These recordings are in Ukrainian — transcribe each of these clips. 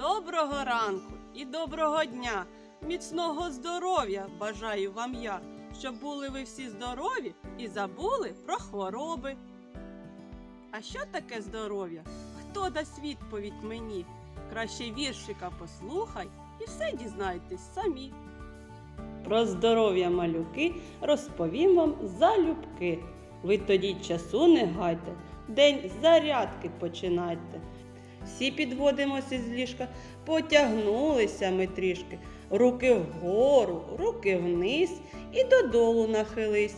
Доброго ранку і доброго дня, міцного здоров'я бажаю вам я, щоб були ви всі здорові і забули про хвороби. А що таке здоров'я? Хто дасть відповідь мені? Краще віршика послухай і все дізнайтесь самі. Про здоров'я малюки розповім вам залюбки. Ви тоді часу не гайте, день зарядки починайте. Всі підводимося з ліжка, потягнулися ми трішки, руки вгору, руки вниз і додолу нахились.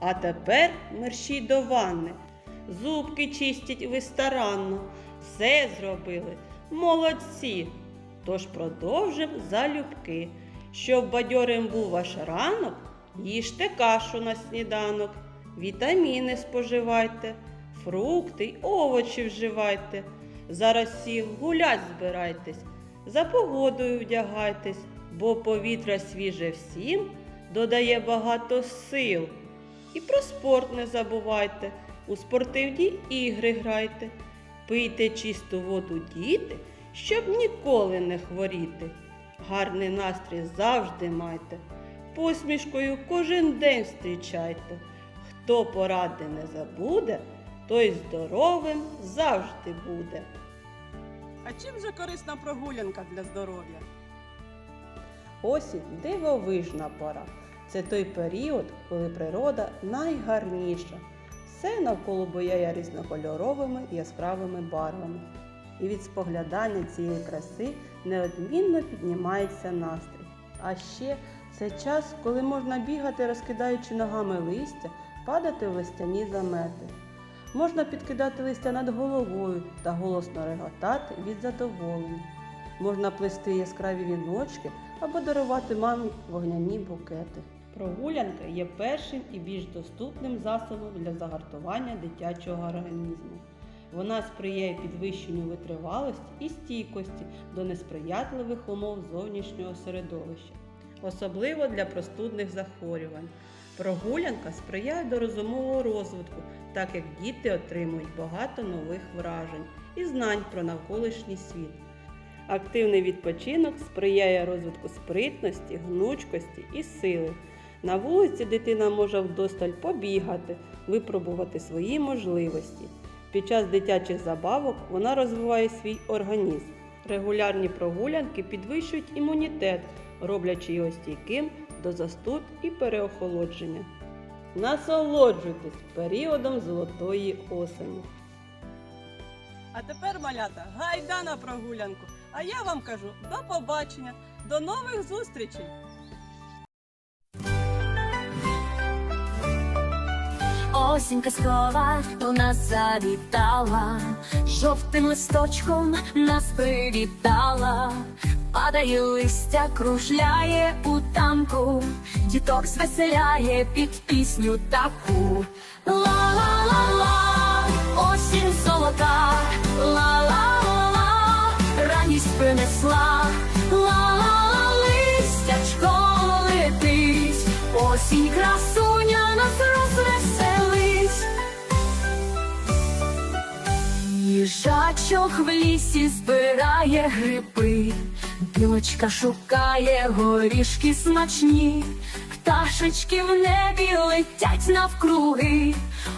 А тепер мерщій до ванни. Зубки чистять ви старанно, все зробили, молодці. Тож продовжим залюбки. Щоб бадьорим був ваш ранок, їжте кашу на сніданок, вітаміни споживайте, фрукти й овочі вживайте. Зараз всі гулять збирайтесь, за погодою вдягайтесь, бо повітря свіже всім додає багато сил. І про спорт не забувайте, у спортивні ігри грайте, пийте чисту воду, діти, щоб ніколи не хворіти. Гарний настрій завжди майте, посмішкою кожен день зустрічайте. Хто поради не забуде, той здоровим завжди буде. Чим же корисна прогулянка для здоров'я? Осінь дивовижна пора. Це той період, коли природа найгарніша. Все навколо бояє різнокольоровими яскравими барвами. І від споглядання цієї краси неодмінно піднімається настрій. А ще це час, коли можна бігати, розкидаючи ногами листя, падати в листяні замети. Можна підкидати листя над головою та голосно реготати від задоволення. Можна плести яскраві віночки або дарувати мамі вогняні букети. Прогулянка є першим і більш доступним засобом для загартування дитячого організму. Вона сприяє підвищенню витривалості і стійкості до несприятливих умов зовнішнього середовища, особливо для простудних захворювань. Прогулянка сприяє до розумового розвитку, так як діти отримують багато нових вражень і знань про навколишній світ. Активний відпочинок сприяє розвитку спритності, гнучкості і сили. На вулиці дитина може вдосталь побігати, випробувати свої можливості. Під час дитячих забавок вона розвиває свій організм. Регулярні прогулянки підвищують імунітет, роблячи його стійким до застуд і переохолодження. Насолоджуйтесь періодом золотої осені. А тепер, малята, гайда на прогулянку. А я вам кажу до побачення, до нових зустрічей! Осінь казкова до нас завітала, жовтим листочком нас привітала, падає листя, кружляє у танку, діток звеселяє під пісню таку. Ла-ла-ла-ла, осінь золота, ла-ла-ла-ла, радість принесла, ла-ла-ла, листячко летить, осінь красуня нас розвеселить. Їжачок в лісі збирає гриби, білочка шукає горішки смачні, пташечки в небі летять навкруги,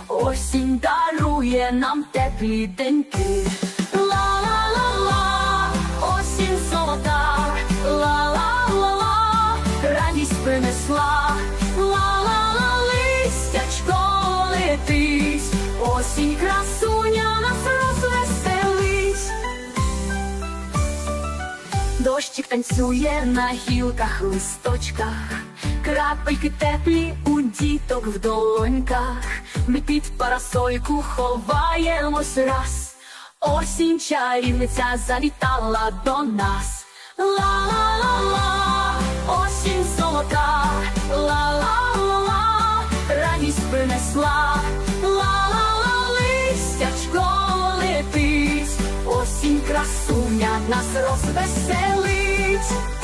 осінь дарує нам теплі деньки. Ла-ла-ла-ла, осінь золота, ла-ла-ла-ла, радість принесла, осінь красуня Дощик танцює на гілках, листочках, крапельки теплі у діток в долоньках. Ми під парасольку ховаємось раз. Осінь чарівниця завітала до нас. Ла-ла-ла-ла, осінь золота, ла-ла-ла-ла, радість принесла, sumňa nás rozveseliť.